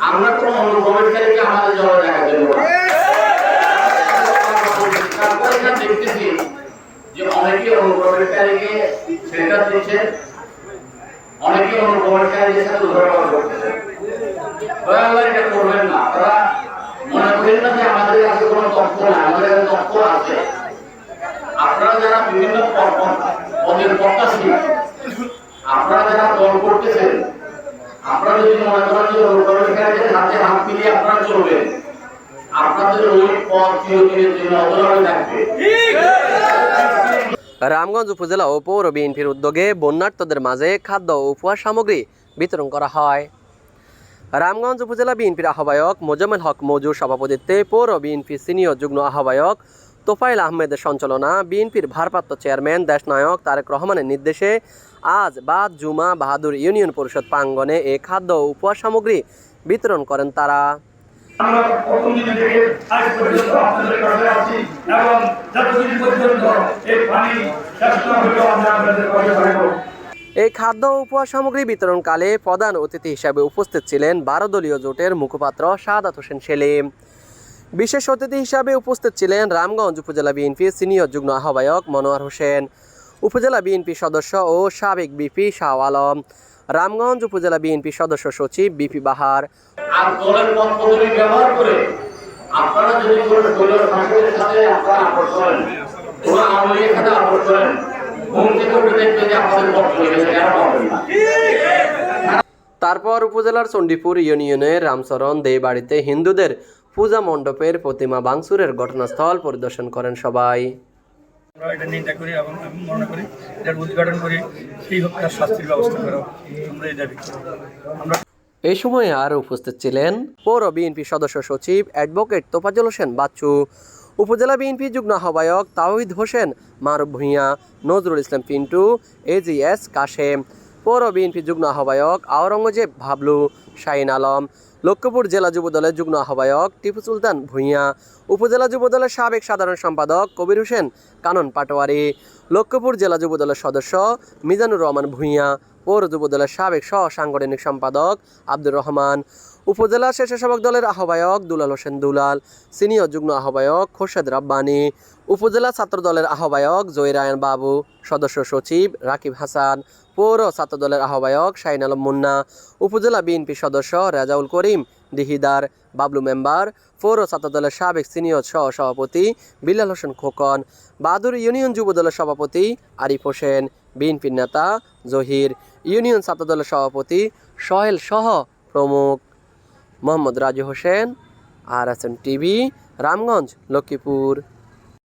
আমরা কোনো অনুপ্রবেশকারীকে আমাদের জবাব দেখা দেবো অনেকে অনেকে অনুপ্রবেশকারীদের সাথে করতেছে দয়া এটা করবেন না। যে আমাদের কোনো তথ্য নাই, আমাদের কাছে তথ্য আছে। আপনারা যারা বিভিন্ন পদ- পদ- পদের প্রত্যাশী আপনারা যারা দল করতেছেন আপনারা যদি মনে করেন যে হাতে হাত মিলিয়ে আপনারা চলবেন, আপনাদের ওই পদ চিরদিনের জন্য অবলম্বন থাকবে। রামগঞ্জ উপজেলা ও পৌর বিএনপির উদ্যোগে বন্যার্থদের মাঝে খাদ্য ও উপহার সামগ্রী বিতরণ করা হয়। রামগঞ্জ উপজেলা বিএনপির আহ্বায়ক মোজাম্মেল হক মজুর সভাপতিত্বে পৌর বিএনপি সিনিয়র যুগ্ম আহ্বায়ক তোফাইল আহমেদের সঞ্চালনা বিএনপির ভারপ্রাপ্ত চেয়ারম্যান, দেশনায়ক তারেক রহমানের নির্দেশে আজ বাদ জুমা বাহাদুর ইউনিয়ন পরিষদ প্রাঙ্গনে এ খাদ্য ও উপহার সামগ্রী বিতরণ করেন তারা। আমরা প্রথম দিন থেকে আজ পর্যন্ত আপনাদের কাছে আছি এবং যতদিন পর্যন্ত এই পানি শেষ না হলেও আমরা আপনাদের পাশে থাকব। এই খাদ্য ও উপহার সামগ্রী বিতরণকালে প্রধান অতিথি হিসাবে উপস্থিত ছিলেন বারো দলীয় জোটের মুখপাত্র শাহাদাত হোসেন সেলিম। বিশেষ অতিথি হিসাবে উপস্থিত ছিলেন রামগঞ্জ উপজেলা বিএনপি সিনিয়র যুগ্ম আহ্বায়ক মনোয়ার হোসেন। উপজেলা বিএনপি সদস্য ও সাবেক বিপি শাহ আলম। রামগঞ্জ উপজেলা বিএনপি সদস্য সচিব বিপি বাহার। আর দলের পদ ব্যবহার করে আপনারা যদি কোনো দলীয় সংসদের সাথে আপনারা আপোষ করেন কোনো আওয়ামী সাথে আপোষ করেন ঘুম থেকে উঠে আপনাদের পদ চলে কেন পাবেন না। তারপর উপজেলার চণ্ডীপুর ইউনিয়নের রামচরণ দে বাড়িতে হিন্দুদের পূজা মণ্ডপের প্রতিমা বাংসুরের ঘটনাস্থল পরিদর্শন করেন সবাই। এটা নিন্দা করি এবং আমি মনে করি এটার উদ্ঘাটন করি তার শাস্তির ব্যবস্থা করা আমরা এই দাবি করি। আমরা এই সময় আর উপস্থিত ছিলেন পৌর বিএনপি সদস্য সচিব অ্যাডভোকেট তোফাজুল হোসেন বাচ্চু, উপজেলা বিএনপি যুগ্ম আহ্বায়ক তাওহিদ হোসেন, মারুফ ভূঁইয়া, নজরুল ইসলাম পিন্টু এজিএস কাশেম পৌর বিএনপি যুগ্ম আহ্বায়ক আওরঙ্গজেব ভাবলু, শাহিন আলম, লক্ষ্মীপুর জেলা যুবদলের যুগ্ম আহ্বায়ক টিপু সুলতান ভূঁইয়া, উপজেলা যুবদলের সাবেক সাধারণ সম্পাদক কবির হোসেন কানন পাটোয়ারি, লক্ষ্মীপুর জেলা যুবদলের সদস্য মিজানুর রহমান ভূঁইয়া, পৌর যুবদলের সাবেক সহ সাংগঠনিক সম্পাদক আব্দুর রহমান উপজেলা স্বেচ্ছাসেবক দলের আহ্বায়ক দুলাল হোসেন দুলাল, সিনিয়র যুগ্ম আহ্বায়ক খোরশেদ রাব্বানি, উপজেলা ছাত্র দলের আহ্বায়ক জয়রায়ন বাবু, সদস্য সচিব রাকিব হাসান, পৌর ছাত্র দলের আহ্বায়ক শাহিন আলম মুন্না, উপজেলা বিএনপি সদস্য রেজাউল করিম দিহিদার, বাবলু মেম্বার, পৌর ছাত্র দলের সাবেক সিনিয়র সহ সভাপতি বিলাল হোসেন খোকন, বাহাদুর ইউনিয়ন যুব দলের সভাপতি আরিফ হোসেন, বিএনপির নেতা জহির, ইউনিয়ন ছাত্র দলের সভাপতি সোহেল সহ প্রমুখ। Mohammad Raju Hossain R S TV Ramganj Lakshmipur.